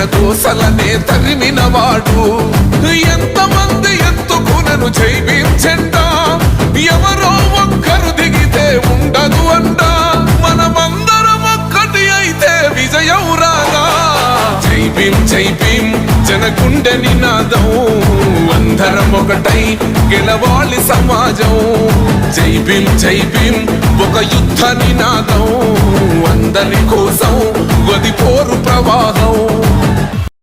పీడిత జన కోసలనే తరిమినవాడు. ఎంతమంది ఎత్తుకునను జైవించండా? ఎవరో ఒక్కరు దిగితే ఉండదు అంట మనమందరం ఒక్కటి అయితే విజయం రాగా జై భీం జై భీం నినాదం అందరం ఒకటై గెలవాలి సమాజం. జై భీం జై భీం ఒక యుద్ధ నినాదం అందరి కోసం గది పోరు ప్రవాహం.